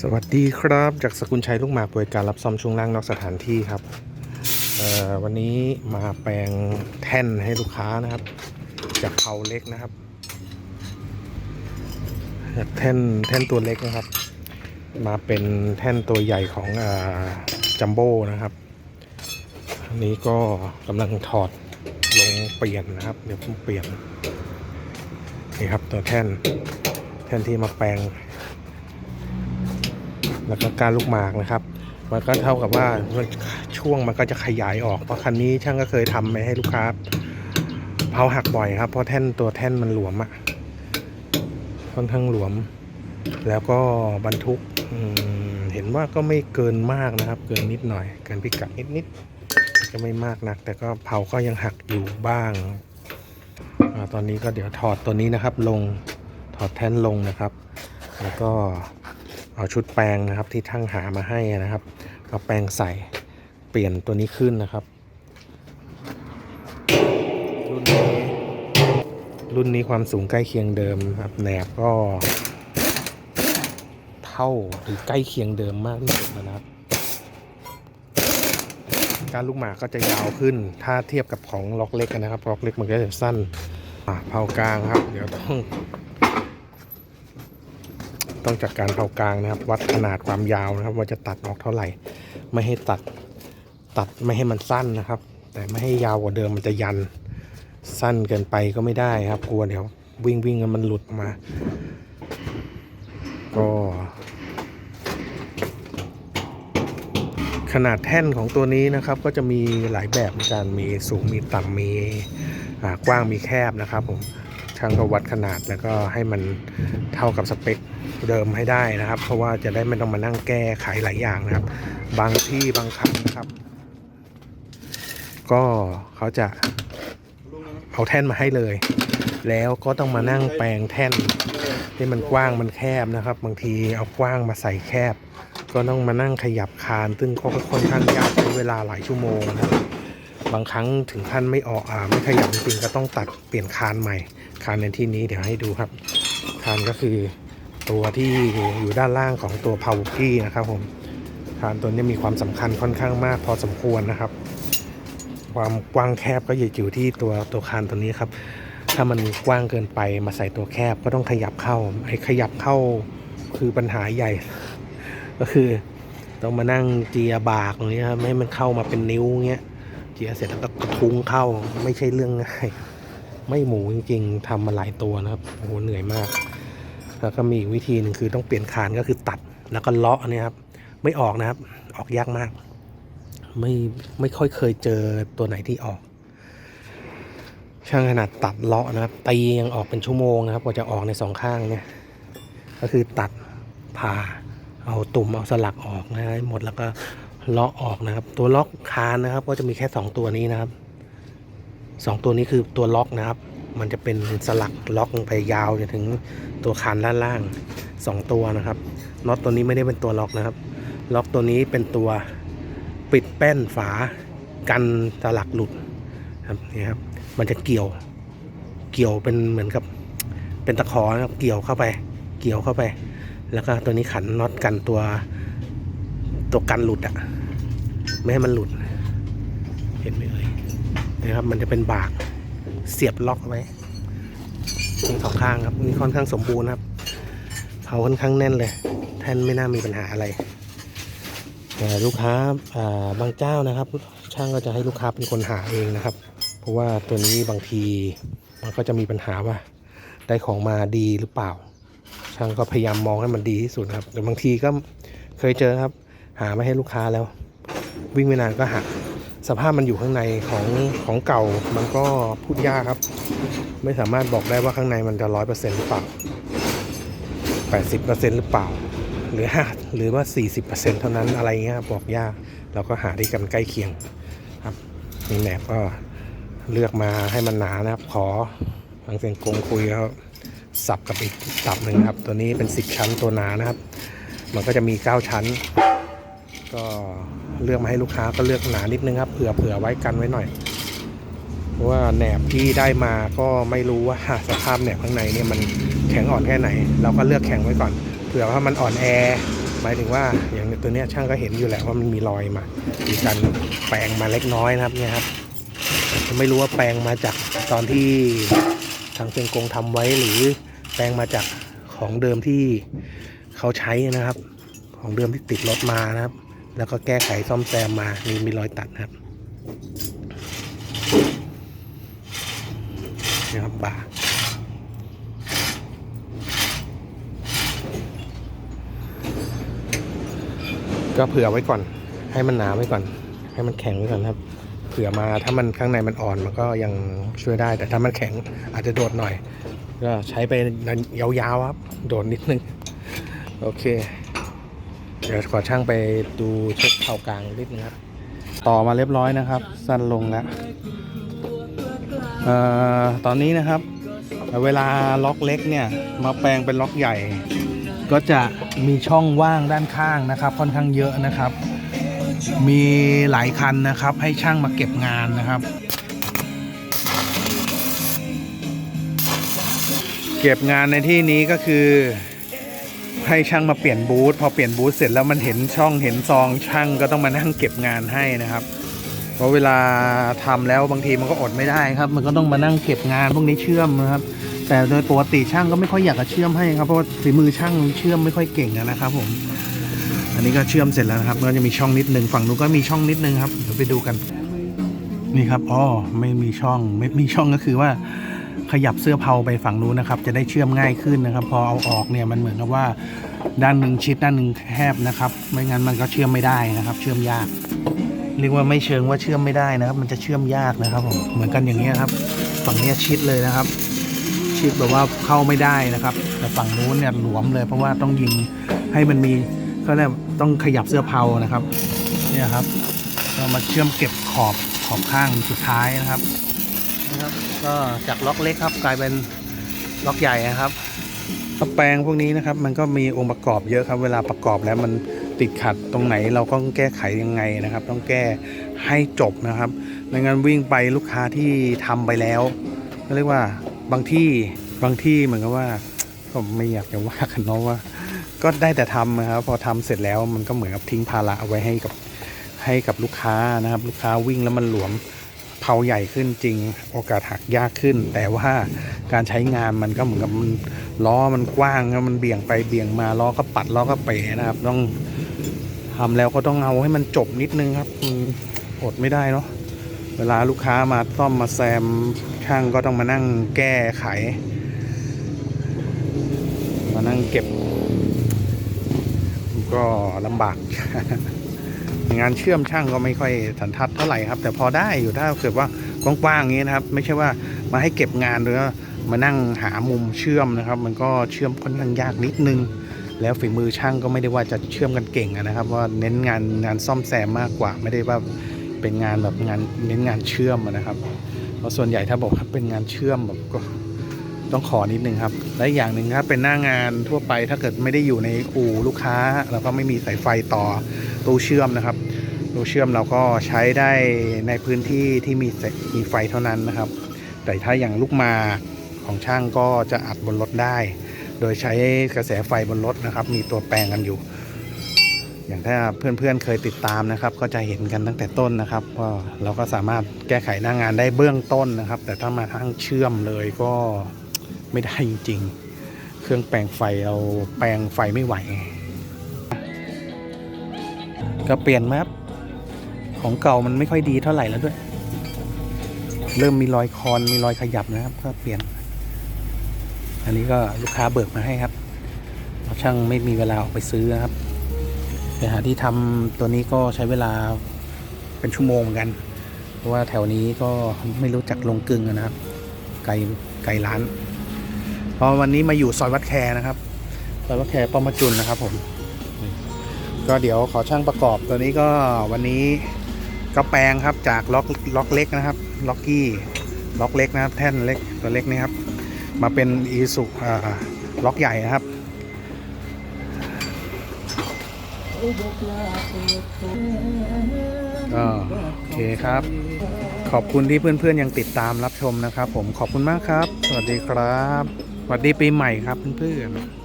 สวัสดีครับ จากสกุลชัยลูกหมากบริการรับซ่อมช่วงล่างนอกสถานที่ครับ วันนี้มาแปลงแท่นให้ลูกค้านะครับ จากเผาเล็กนะครับ จากแท่นแท่นตัวเล็กนะครับ มาเป็นแท่นตัวใหญ่ของจัมโบ้นะครับอันนี้ก็กำลังถอดลงเปลี่ยนนะครับ เดี๋ยวผมเปลี่ยนนี่ครับตัวแท่นแท่นที่มาแปลง แล้วก็การลูกหมากนะครับ มันก็เท่ากับว่าช่วงมันก็จะขยายออก เพราะคันนี้ช่างก็เคยทำไปให้ลูกค้าเผาหักบ่อยครับ เพราะแท่นตัวแท่นมันหลวมอะค่อนข้างหลวม แล้วก็บรรทุกเห็นว่าก็ไม่เกินมากนะครับ เกินนิดหน่อย เกินพิกัดนิดนิดๆก็ไม่มากนัก แต่ก็เผาก็ยังหักอยู่บ้างอตอนนี้ก็เดี๋ยวถอดตัวนี้นะครับ ลงถอดแท่นลงนะครับ แล้วก็ เอาชุดแปรงนะครับที่ทั้งหามาให้นะครับมาแปรงใส่เปลี่ยนตัวนี้ขึ้นนะครับรุ่นนี้รุ่นนี้ความสูงใกล้เคียงเดิมครับแหนบก็ เท่าหรือใกล้เคียงเดิมมากที่สุดนะครับการลูกหมากก็จะยาวขึ้น ถ้าเทียบกับของล็อกเล็กนะครับ ล็อกเล็กมันก็จะสั้นอะเผากลางครับ เดี๋ยวต้อง ต้องจัดการเผากลางนะครับ วัดขนาดความยาวนะครับ ว่าจะตัดออกเท่าไหร่ ไม่ให้ตัดตัดไม่ให้มันสั้นนะครับ แต่ไม่ให้ยาวกว่าเดิมมันจะยันสั้นเกินไปก็ไม่ได้ครับกลัวเดี๋ยววิ่งวิ่งกันมันหลุดมา ก็ขนาดแท่นของตัวนี้นะครับก็จะมีหลายแบบเหมือนกันมีสูงมีต่ำมีกว้างมีแคบนะครับผม ช่างก็วัดขนาดแล้วก็ให้มันเท่ากับสเปคเดิมให้ได้นะครับ เพราะว่าจะได้ไม่ต้องมานั่งแก้ไขหลายอย่างนะครับ บางที่บางครั้งนะครับ ก็เขาจะเอาแท่นมาให้เลย แล้วก็ต้องมานั่งแปลงแท่นที่มันกว้างมันแคบนะครับ บางทีเอากว้างมาใส่แคบ ก็ต้องมานั่งขยับคานซึ่งก็ค่อนข้างยากใช้เวลาหลายชั่วโมงนะครับบางครั้งถึงขั้นไม่ออกอ่าไม่ขยับจริงก็ต้องตัดเปลี่ยนคานใหม่ คานในที่นี้เดี๋ยวให้ดูครับ คานก็คือตัวที่อยู่ด้านล่างของตัว power key นะครับผมคานตัวนี้มีความสำคัญค่อนข้างมากพอสมควรนะครับ ความกว้างแคบก็อยู่ที่ตัวตัวคานตัวนี้ครับ ถ้ามันกว้างเกินไปมาใส่ตัวแคบก็ต้องขยับเข้าไอ้ขยับเข้าคือปัญหาใหญ่ ก็คือต้องมานั่งเจียบากตรงนี้ครับไม่ให้มันเข้ามาเป็นนิ้วเงี้ยเจียเสร็จแล้วก็ทุ้งเข้าไม่ใช่เรื่องง่าย ไม่หมูจริงๆทำมาหลายตัวนะครับโอ้โหเหนื่อยมาก แล้วก็มีอีกวิธีหนึ่งคือต้องเปลี่ยนคานก็คือตัดแล้วก็เลาะเนี่ยครับ ไม่ออกนะครับ ออกยากมาก ไม่ไม่ค่อยเคยเจอตัวไหนที่ออก ช่างขนาดตัดเลาะนะครับตียังออกเป็นชั่วโมงนะครับกว่าจะออกในสองข้างเนี่ย ก็คือตัดผ่าเอาตุ่มเอาสลักออกนะให้หมดแล้วก็เลาะออกนะครับ ตัวล็อกคานนะครับ ก็จะมีแค่สองตัวนี้นะครับ สองตัวนี้คือตัวล็อกนะครับ มันจะเป็นสลักล็อกลงไปยาวจนถึงตัวคานด้านล่างสองตัวนะครับน็อตตัวนี้ไม่ได้เป็นตัวล็อกนะครับ ล็อกตัวนี้เป็นตัวปิดแป้นฝากันสลักหลุดครับนี่ครับ มันจะเกี่ยวเกี่ยวเป็นเหมือนกับเป็นตะขอนะครับเกี่ยวเข้าไป เกี่ยวเข้าไป แล้วก็ตัวนี้ขันน็อตกันตัวตัวกันหลุดอะไม่ให้มันหลุด เห็นไหมเอ่ย นะครับ มันจะเป็นบากเสียบล็อกไว้ทั้งสองข้างครับนี่ค่อนข้างสมบูรณ์ครับเผาค่อนข้างแน่นเลย แท่นไม่น่ามีปัญหาอะไรแต่ลูกค้าบางเจ้านะครับ ช่างก็จะให้ลูกค้าเป็นคนหาเองนะครับ เพราะว่าตัวนี้บางทีมันก็จะมีปัญหาว่า ได้ของมาดีหรือเปล่า ช่างก็พยายามมองให้มันดีที่สุดครับ แต่บางทีก็เคยเจอครับ หาไม่ให้ลูกค้าแล้ว วิ่งไม่นานก็หัก สภาพมันอยู่ข้างในของของเก่ามันก็พูดยากครับ ไม่สามารถบอกได้ว่าข้างในมันจะร้อยเปอร์เซ็นต์หรือเปล่าแปดสิบเปอร์เซ็นต์หรือเปล่า หรือห้าหรือว่าสี่สิบเปอร์เซ็นต์เท่านั้นอะไรเงี้ยบอกยากเราก็หาที่กันใกล้เคียงครับนี่แหนบก็เลือกมาให้มันหนานะครับ ขอทางเสียงกงคุยแล้วสับกับอีกสับหนึ่งครับ ตัวนี้เป็นสิบชั้นตัวหนานะครับ มันก็จะมีเก้าชั้น ก็ เลือกมาให้ลูกค้าก็เลือกหนานิดนึงครับเผื่อเผื่อไว้กันไว้หน่อย เพราะว่าแหนบที่ได้มาก็ไม่รู้ว่าสภาพแหนบข้างในเนี่ยมันแข็งอ่อนแค่ไหน เราก็เลือกแข็งไว้ก่อนเผื่อว่ามันอ่อนแอหมายถึงว่าอย่างตัวเนี้ยช่างก็เห็นอยู่แหละว่ามันมีรอยมามีการแปลงมาเล็กน้อยนะครับเนี่ยครับไม่รู้ว่าแปลงมาจากตอนที่ทางเชียงกงทำไว้หรือแปลงมาจากของเดิมที่เขาใช้นะครับ ของเดิมที่ติดรถมานะครับ แล้วก็แก้ไขซ่อมแซมมานี่มีรอยตัดครับนี่ครับบ่าก็เผื่อไว้ก่อน ให้มันหนาไว้ก่อน ให้มันแข็งไว้ก่อนครับ เผื่อมาถ้ามันข้างในมันอ่อนมันก็ยังช่วยได้ แต่ถ้ามันแข็งอาจจะโดดหน่อย ก็ใช้ไปยาวๆครับ โดดนิดนึง โอเค เดี๋ยวขอช่างไปดูเช็คเข่ากลางนิดนึงครับ ต่อมาเรียบร้อยนะครับ สั้นลงแล้วเอ่อตอนนี้นะครับ เวลาล็อกเล็กเนี่ย มาแปลงเป็นล็อกใหญ่ ก็จะมีช่องว่างด้านข้างนะครับ ค่อนข้างเยอะนะครับ มีหลายคันนะครับ ให้ช่างมาเก็บงานนะครับ เก็บงานในที่นี้ก็คือ ให้ช่างมาเปลี่ยนบูธพอเปลี่ยนบูธเสร็จแล้วมันเห็นช่องเห็นซองช่างก็ต้องมานั่งเก็บงานให้นะครับ เพราะเวลาทำแล้วบางทีมันก็อดไม่ได้ครับ มันก็ต้องมานั่งเก็บงานพวกนี้เชื่อมนะครับ แต่โดยปกติช่างก็ไม่ค่อยอยากจะเชื่อมให้ครับเพราะฝีมือช่างเชื่อมไม่ค่อยเก่งนะครับ ผม อันนี้ก็เชื่อมเสร็จแล้วนะครับก็จะมีช่องนิดนึงฝั่งนู้นก็มีช่องนิดนึงครับเดี๋ยวไปดูกัน นี่ครับอ๋อไม่มีช่องไม่มีช่องก็คือว่า ขยับเสื้อเผาไปฝั่งนู้นนะครับ จะได้เชื่อมง่ายขึ้นนะครับ พอเอาออกเนี่ยมันเหมือนกับว่าด้านหนึ่งชิดด้านหนึ่งแคบนะครับ ไม่งั้นมันก็เชื่อมไม่ได้นะครับ เชื่อมยาก เรียกว่าไม่เชิงว่าเชื่อมไม่ได้นะครับ มันจะเชื่อมยากนะครับผมเหมือนกันอย่างนี้ยครับ ฝั่งนี้ชิดเลยนะครับ ชิดแบบว่าเข้าไม่ได้นะครับ แต่ฝั่งนู้นเนี่ยหลวมเลยเพราะว่าต้องยิงให้มันมีเขาเรียกต้องขยับเสื้อเผานะครับ เนี่ยครับเรามาเชื่อมเก็บขอบขอบข้างสุดท้ายนะครับ ครับ ก็จากล็อกเล็กครับกลายเป็นล็อกใหญ่นะครับแปลงพวกนี้นะครับ มันก็มีองค์ประกอบเยอะครับ เวลาประกอบแล้วมันติดขัดตรงไหนเราก็ต้องแก้ไขยังไงนะครับ ต้องแก้ให้จบนะครับไม่งั้นวิ่งไปลูกค้าที่ทำไปแล้วก็เรียกว่าบางที่บางที่เหมือนกับว่าผมไม่อยากจะว่ากันเนาะว่า ก็ได้แต่ทำนะครับ พอทำเสร็จแล้วมันก็เหมือนกับทิ้งภาระเอาไว้ให้กับให้กับลูกค้านะครับ ลูกค้าวิ่งแล้วมันหลวม เผาใหญ่ขึ้นจริง โอกาสหักยากขึ้น แต่ว่าการใช้งานมันก็เหมือนกับมันล้อมันกว้างแล้วมันเบี่ยงไปเบี่ยงมาล้อก็ปัดล้อก็เป๋นะครับ ต้องทำแล้วก็ต้องเอาให้มันจบนิดนึงครับมันอดไม่ได้เนาะเวลาลูกค้ามาซ่อมมาแซมช่างก็ต้องมานั่งแก้ไข มานั่งเก็บ ก็ลำบาก งานเชื่อมช่างก็ไม่ค่อยสันทัดเท่าไหร่ครับ แต่พอได้อยู่ถ้าเกิดว่ากว้างๆอย่างนี้นะครับ ไม่ใช่ว่ามาให้เก็บงานหรือมานั่งหามุมเชื่อมนะครับ มันก็เชื่อมค่อนข้างยากนิดนึง แล้วฝีมือช่างก็ไม่ได้ว่าจะเชื่อมกันเก่งนะครับ ว่าเน้นงานงานซ่อมแซมมากกว่า ไม่ได้ว่าเป็นงานแบบงานเน้นงานเชื่อมนะครับเพราะส่วนใหญ่ถ้าบอกว่าเป็นงานเชื่อมแบบก็ ต้องขอนิดนึงครับ และอีกอย่างหนึ่งครับเป็นหน้างานทั่วไปถ้าเกิดไม่ได้อยู่ในอู่ลูกค้าเราก็ไม่มีสายไฟต่อตู้เชื่อมนะครับตู้เชื่อมเราก็ใช้ได้ในพื้นที่ที่มีมีไฟเท่านั้นนะครับ แต่ถ้าอย่างลูกมาของช่างก็จะอัดบนรถได้ โดยใช้กระแสไฟบนรถนะครับ มีตัวแปลงกันอยู่ อย่างถ้าเพื่อนๆเคยติดตามนะครับ ก็จะเห็นกันตั้งแต่ต้นนะครับก็เราก็สามารถแก้ไขหน้างานได้เบื้องต้นนะครับ แต่ถ้ามาทั้งเชื่อมเลยก็ ไม่ได้จริงๆ เครื่องแปลงไฟเราแปลงไฟไม่ไหว ก็เปลี่ยนแมาครับของเก่ามันไม่ค่อยดีเท่าไหร่แล้วด้วย เริ่มมีรอยคอนมีรอยขยับนะครับ ก็เปลี่ยน อันนี้ก็ลูกค้าเบิกมาให้ครับเราช่างไม่มีเวลาออกไปซื้อนะครับไปหาที่ทำตัวนี้ก็ใช้เวลาเป็นชั่วโมงเหมือนกัน เพราะว่าแถวนี้ก็ไม่รู้จักลงกึ่งนะครับ ไกลไกลร้าน พอวันนี้มาอยู่ซอยวัดแคนะครับซอยวัดแคป้อมจุนนะครับผมก็เดี๋ยวขอช่างประกอบตัวนี้ก็วันนี้ก็แปลงครับจากล็อกล็อกเล็กนะครับ ล็อกกี้ล็อกเล็กนะครับแท่นเล็กตัวเล็กนี่ครับมาเป็นอีสุล็อกใหญ่นะครับก็โอเคครับ ขอบคุณที่เพื่อนๆยังติดตามรับชมนะครับ ผมขอบคุณมากครับ สวัสดีครับ วัสดีปีใหม่ครับเพื่อนๆ